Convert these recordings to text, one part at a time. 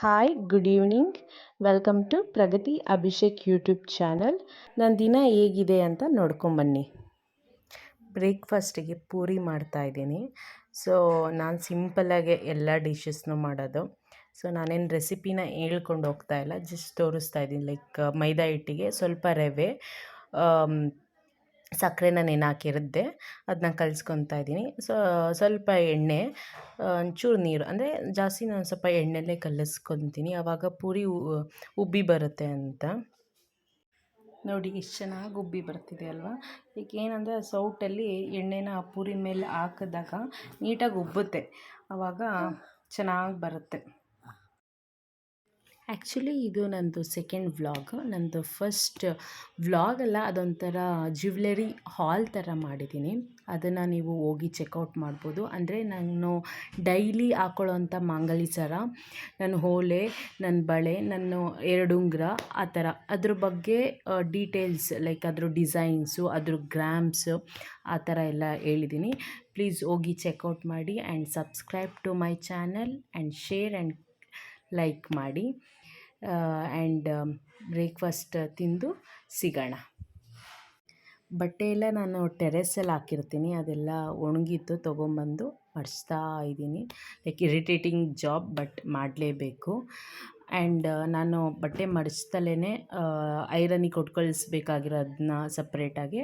Hi good evening welcome to Pragati Abhishek YouTube channel ನನ್ನ ದಿನ ಹೇಗಿದೆ ಅಂತ ನೋಡ್ಕೊಂಬನ್ನಿ ಬ್ರೇಕ್ಫಾಸ್ಟಿಗೆ ಪೂರಿ ಮಾಡ್ತಾಯಿದ್ದೀನಿ ಸೊ ನಾನು ಸಿಂಪಲ್ಲಾಗೆ ಎಲ್ಲ ಡಿಶಸ್ನು ಮಾಡೋದು. ಸೊ ನಾನೇನು ರೆಸಿಪಿನ ಹೇಳ್ಕೊಂಡು ಹೋಗ್ತಾ ಇಲ್ಲ ಜಸ್ಟ್ ತೋರಿಸ್ತಾ ಇದ್ದೀನಿ. ಲೈಕ್ ಮೈದಾ ಹಿಟ್ಟಿಗೆ ಸ್ವಲ್ಪ ರವೆ ಸಕ್ಕರೆನ ನೆನೆ ಹಾಕಿರುತ್ತೆ. ಅದನ್ನ ಕಲಿಸ್ಕೊತಾ ಇದ್ದೀನಿ. ಸೊ ಸ್ವಲ್ಪ ಎಣ್ಣೆ ಒಂಚೂರು ನೀರು. ಅಂದರೆ ಜಾಸ್ತಿ ನಾನು ಸ್ವಲ್ಪ ಎಣ್ಣೆಲ್ಲೇ ಕಲಸ್ಕೊತೀನಿ. ಆವಾಗ ಪೂರಿ ಉಬ್ಬಿ ಬರುತ್ತೆ ಅಂತ. ನೋಡಿ ಎಷ್ಟು ಚೆನ್ನಾಗಿ ಉಬ್ಬಿ ಬರ್ತಿದೆ ಅಲ್ವಾ? ಈಗ ಏನಂದರೆ ಸೌಟಲ್ಲಿ ಎಣ್ಣೆನ ಆ ಪೂರಿ ಮೇಲೆ ಹಾಕಿದಾಗ ನೀಟಾಗಿ ಉಬ್ಬುತ್ತೆ. ಆವಾಗ ಚೆನ್ನಾಗಿ ಬರುತ್ತೆ. ಆ್ಯಕ್ಚುಲಿ ಇದು ನನ್ನದು ಸೆಕೆಂಡ್ ವ್ಲಾಗ್. ನನ್ನದು ಫಸ್ಟ್ ವ್ಲಾಗ್ ಅಲ್ಲ, ಅದೊಂಥರ ಜ್ಯುವೆಲರಿ ಹಾಲ್ ಥರ ಮಾಡಿದ್ದೀನಿ. ಅದನ್ನು ನೀವು ಹೋಗಿ ಚೆಕ್ಔಟ್ ಮಾಡ್ಬೋದು. ಅಂದರೆ ನಾನು ಡೈಲಿ ಹಾಕ್ಕೊಳ್ಳೋಂಥ ಮಾಂಗಲಿ ಸರ, ನನ್ನ ಓಲೆ ನನ್ನ ಬಳೆ, ನನ್ನ ಎರಡು ಉಂಗ್ರ, ಆ ಥರ. ಅದ್ರ ಬಗ್ಗೆ ಡೀಟೇಲ್ಸ್ ಲೈಕ್ ಅದ್ರ ಡಿಸೈನ್ಸು ಅದ್ರ ಗ್ರಾಮ್ಸು ಆ ಥರ ಎಲ್ಲ ಹೇಳಿದ್ದೀನಿ. ಪ್ಲೀಸ್ ಹೋಗಿ ಚೆಕ್ಔಟ್ ಮಾಡಿ and subscribe to my channel and share and like ಮಾಡಿ. ಆ್ಯಂಡ್ ಬ್ರೇಕ್ಫಾಸ್ಟ್ ತಿಂದು ಸಿಗೋಣ. ಬಟ್ಟೆ ಎಲ್ಲ ನಾನು ಟೆರೆಸಲ್ಲಿ ಹಾಕಿರ್ತೀನಿ. ಅದೆಲ್ಲ ಒಣಗಿತ್ತು, ತೊಗೊಂಬಂದು ಮಡಿಸ್ತಾ ಇದ್ದೀನಿ. ಲೈಕ್ ಇರಿಟೇಟಿಂಗ್ ಜಾಬ್ ಬಟ್ ಮಾಡಲೇಬೇಕು. ಆ್ಯಂಡ್ ನಾನು ಬಟ್ಟೆ ಮಡಿಸ್ತಲೇ ಐರನಿಗೆ ಕೊಟ್ಟು ಕಳಿಸ್ಬೇಕಾಗಿರೋದನ್ನ ಸಪ್ರೇಟಾಗಿ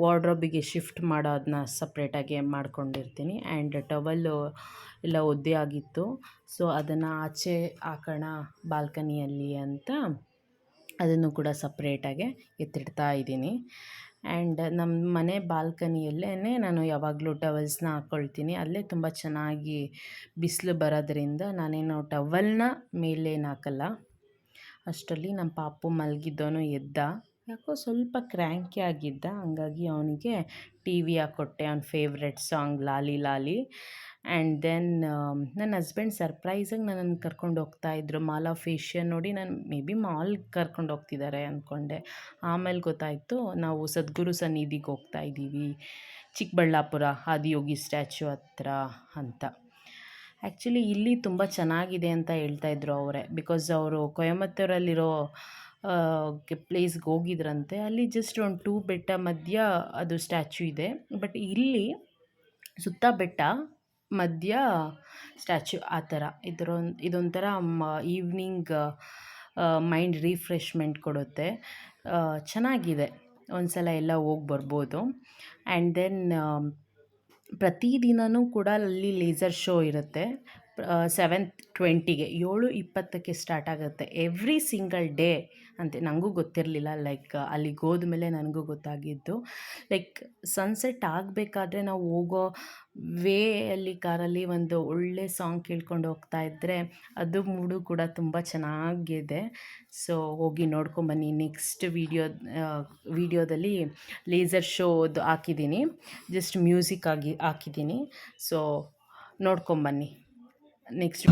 ವಾರ್ಡ್ರೋಬಿಗೆ ಶಿಫ್ಟ್ ಮಾಡೋದನ್ನ ಸಪ್ರೇಟಾಗಿ ಮಾಡ್ಕೊಂಡಿರ್ತೀನಿ. ಆ್ಯಂಡ್ ಟವಲ್ಲು ಎಲ್ಲ ಒದ್ದೆ ಆಗಿತ್ತು. ಸೊ, ಅದನ್ನು ಆಚೆ ಹಾಕೋಣ ಬಾಲ್ಕನಿಯಲ್ಲಿ ಅಂತ ಅದನ್ನು ಕೂಡ ಸಪ್ರೇಟಾಗೆ ಎತ್ತಿಡ್ತಾ ಇದ್ದೀನಿ. ಆ್ಯಂಡ್ ನಮ್ಮ ಮನೆ ಬಾಲ್ಕನಿಯಲ್ಲೇ ನಾನು ಯಾವಾಗಲೂ ಟವಲ್ಸ್ನ ಹಾಕ್ಕೊಳ್ತೀನಿ. ಅಲ್ಲೇ ತುಂಬ ಚೆನ್ನಾಗಿ ಬಿಸಿಲು ಬರೋದ್ರಿಂದ ನಾನೇನು ಟವಲ್ನ ಮೇಲೇನು ಹಾಕಲ್ಲ. ಅಷ್ಟರಲ್ಲಿ ನಮ್ಮ ಪಾಪು ಮಲಗಿದ್ದವನು ಎದ್ದ. ಯಾಕೋ ಸ್ವಲ್ಪ ಕ್ರ್ಯಾಂಕಿ ಆಗಿದ್ದ. ಹಂಗಾಗಿ ಅವನಿಗೆ ಟಿ ವಿ ಹಾಕ್ಕೊಟ್ಟೆ ಅವ್ನ ಫೇವ್ರೆಟ್ ಸಾಂಗ್ ಲಾಲಿ ಲಾಲಿ. ಆ್ಯಂಡ್ ದೆನ್ ನನ್ನ ಹಸ್ಬೆಂಡ್ ಸರ್ಪ್ರೈಸಾಗಿ ನನ್ನನ್ನು ಕರ್ಕೊಂಡು ಹೋಗ್ತಾಯಿದ್ರು ಮಾಲ್ ಆಫ್ ಏಷ್ಯಾ ನೋಡಿ ನಾನು ಮೇ ಬಿ ಮಾಲ್ ಕರ್ಕೊಂಡು ಹೋಗ್ತಿದ್ದಾರೆ ಅಂದ್ಕೊಂಡೆ ಆಮೇಲೆ ಗೊತ್ತಾಯಿತು, ನಾವು ಸದ್ಗುರು ಸನ್ನಿಧಿಗೆ ಹೋಗ್ತಾ ಇದ್ದೀವಿ. ಚಿಕ್ಕಬಳ್ಳಾಪುರ ಆದಿಯೋಗಿ ಸ್ಟ್ಯಾಚ್ಯು ಹತ್ರ ಅಂತ. ಆ್ಯಕ್ಚುಲಿ ಇಲ್ಲಿ ತುಂಬ ಚೆನ್ನಾಗಿದೆ ಅಂತ ಹೇಳ್ತಾಯಿದ್ರು ಅವರೇ. ಬಿಕಾಸ್ ಅವರು ಕೊಯಮತ್ತೂರಲ್ಲಿರೋ ಪ್ಲೇಸ್ಗೆ ಹೋಗಿದ್ರಂತೆ. ಅಲ್ಲಿ ಜಸ್ಟ್ ಒಂದು ಟೂ ಬೆಟ್ಟ ಮಧ್ಯ ಅದು ಸ್ಟ್ಯಾಚ್ಯೂ ಇದೆ. ಬಟ್ ಇಲ್ಲಿ ಸುತ್ತ ಬೆಟ್ಟ ಮಧ್ಯ ಸ್ಟ್ಯಾಚ್ಯು ಆ ಥರ. ಇದರೊಂದು, ಇದೊಂಥರ ಮ, ಈವ್ನಿಂಗ್ ಮೈಂಡ್ ರಿಫ್ರೆಶ್ಮೆಂಟ್ ಕೊಡುತ್ತೆ. ಚೆನ್ನಾಗಿದೆ. ಒಂದು ಸಲ ಎಲ್ಲ ಹೋಗಿ ಬರ್ಬೋದು. ಆ್ಯಂಡ್ ದೆನ್ ಪ್ರತಿದಿನವೂ ಕೂಡ ಅಲ್ಲಿ ಲೇಸರ್ ಶೋ ಇರುತ್ತೆ. ಸೆವೆಂತ್ ಟ್ವೆಂಟಿಗೆ ಏಳು, ಇಪ್ಪತ್ತಕ್ಕೆ ಸ್ಟಾರ್ಟ್ ಆಗುತ್ತೆ. ಎವ್ರಿ ಸಿಂಗಲ್ ಡೇ ಅಂತೆ ನನಗೂ ಗೊತ್ತಿರಲಿಲ್ಲ ಲೈಕ್ ಅಲ್ಲಿಗೆ ಹೋದ್ಮೇಲೆ ನನಗೂ ಗೊತ್ತಾಗಿದ್ದು. ಲೈಕ್ ಸನ್ಸೆಟ್ ಆಗಬೇಕಾದ್ರೆ ನಾವು ಹೋಗೋ ವೇ ಅಲ್ಲಿ ಕಾರಲ್ಲಿ ಒಂದು ಒಳ್ಳೆ ಸಾಂಗ್ ಕೇಳ್ಕೊಂಡು ಹೋಗ್ತಾ ಇದ್ದರೆ ಅದು ಮೂಡು ಕೂಡ ತುಂಬ ಚೆನ್ನಾಗಿದೆ. ಸೊ ಹೋಗಿ ನೋಡ್ಕೊಂಬನ್ನಿ ನೆಕ್ಸ್ಟ್ ವೀಡಿಯೋ ವೀಡಿಯೋದಲ್ಲಿ ಲೇಸರ್ ಶೋದು ಹಾಕಿದ್ದೀನಿ. ಜಸ್ಟ್ ಮ್ಯೂಸಿಕ್ ಆಗಿ, ಹಾಕಿದ್ದೀನಿ. ಸೊ ನೋಡ್ಕೊಂಬನ್ನಿ ನೆಕ್ಸ್ಟ್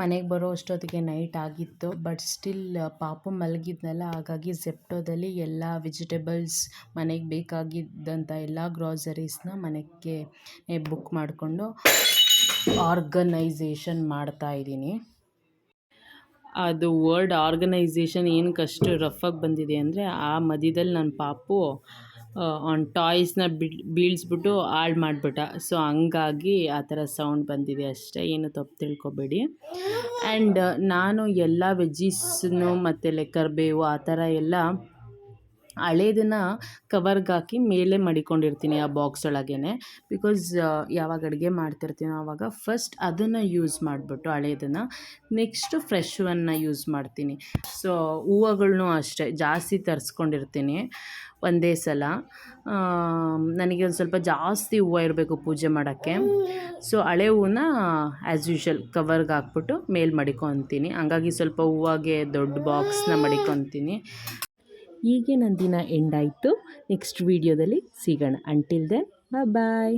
ಮನೆಗೆ ಬರೋ ಅಷ್ಟೊತ್ತಿಗೆ ನೈಟ್ ಆಗಿತ್ತು ಬಟ್ ಸ್ಟಿಲ್ ಪಾಪು ಮಲಗಿದ್ನಲ್ಲ, ಹಾಗಾಗಿ ಜೆಪ್ಟೋದಲ್ಲಿ ಎಲ್ಲ ವೆಜಿಟೇಬಲ್ಸ್ ಮನೆಗೆ ಬೇಕಾಗಿದ್ದಂಥ ಎಲ್ಲ ಗ್ರಾಸರೀಸ್ನ ಮನೆಗೆ ಬುಕ್ ಮಾಡಿಕೊಂಡು ಆರ್ಗನೈಸೇಷನ್ ಮಾಡ್ತಾ ಇದ್ದೀನಿ. ಅದು ವರ್ಡ್ ಆರ್ಗನೈಝೇಷನ್ ರಫ್ ರಫಾಗಿ ಬಂದಿದೆ ಅಂದರೆ ಆ ಮಧ್ಯದಲ್ಲಿ ನನ್ನ ಪಾಪು ಅವ್ನ ಟಾಯ್ಸ್ನ ಬಿಡ್, ಬೀಳಿಸ್ಬಿಟ್ಟು ಹಾಳು ಮಾಡಿಬಿಟ್ಟ. ಸೊ ಹಂಗಾಗಿ ಆ ಥರ ಸೌಂಡ್ ಬಂದಿದೆ ಅಷ್ಟೇ. ಏನು ತಪ್ಪು ತಿಳ್ಕೊಬೇಡಿ. ಆ್ಯಂಡ್ ನಾನು ಎಲ್ಲ ವೆಜ್ಜೀಸ್ನು ಮತ್ತು ಲೆಕ್ಕರ್ ಬೇವು ಆ ಥರ ಎಲ್ಲ ಹಳೇದನ್ನು ಕವರ್ಗೆ ಹಾಕಿ ಮೇಲೆ ಮಡಿಕೊಂಡಿರ್ತೀನಿ ಆ ಬಾಕ್ಸ್ ಒಳಗೇ ಬಿಕಾಸ್ ಯಾವಾಗ ಅಡುಗೆ ಮಾಡ್ತಿರ್ತೀನೋ ಆವಾಗ ಫಸ್ಟ್ ಅದನ್ನು ಯೂಸ್ ಮಾಡಿಬಿಟ್ಟು ಹಳೇದನ್ನು ನೆಕ್ಸ್ಟು ಫ್ರೆಶ್ವನ್ನು ಯೂಸ್ ಮಾಡ್ತೀನಿ. ಸೊ ಹೂವುಗಳನ್ನು ಅಷ್ಟೇ, ಜಾಸ್ತಿ ತರಿಸ್ಕೊಂಡಿರ್ತೀನಿ ಒಂದೇ ಸಲ. ನನಗೆ ಒಂದು ಸ್ವಲ್ಪ ಜಾಸ್ತಿ ಹೂವು ಇರಬೇಕು ಪೂಜೆ ಮಾಡೋಕ್ಕೆ. ಸೊ ಹಳೆ ಹೂವನ್ನ ಆ್ಯಸ್ ಯೂಶ್ವಲ್ ಕವರ್ಗೆ ಹಾಕ್ಬಿಟ್ಟು ಮೇಲೆ ಮಡಿಕೊತೀನಿ. ಹಂಗಾಗಿ ಸ್ವಲ್ಪ ಹೂವಾಗೆ ದೊಡ್ಡ ಬಾಕ್ಸ್ನ ಮಡಿಕೊತೀನಿ. ಹೀಗೆ ನನ್ನ ದಿನ ಎಂಡ್ ಆಯಿತು. ನೆಕ್ಸ್ಟ್ ವೀಡಿಯೋದಲ್ಲಿ ಸಿಗೋಣ. Until then bye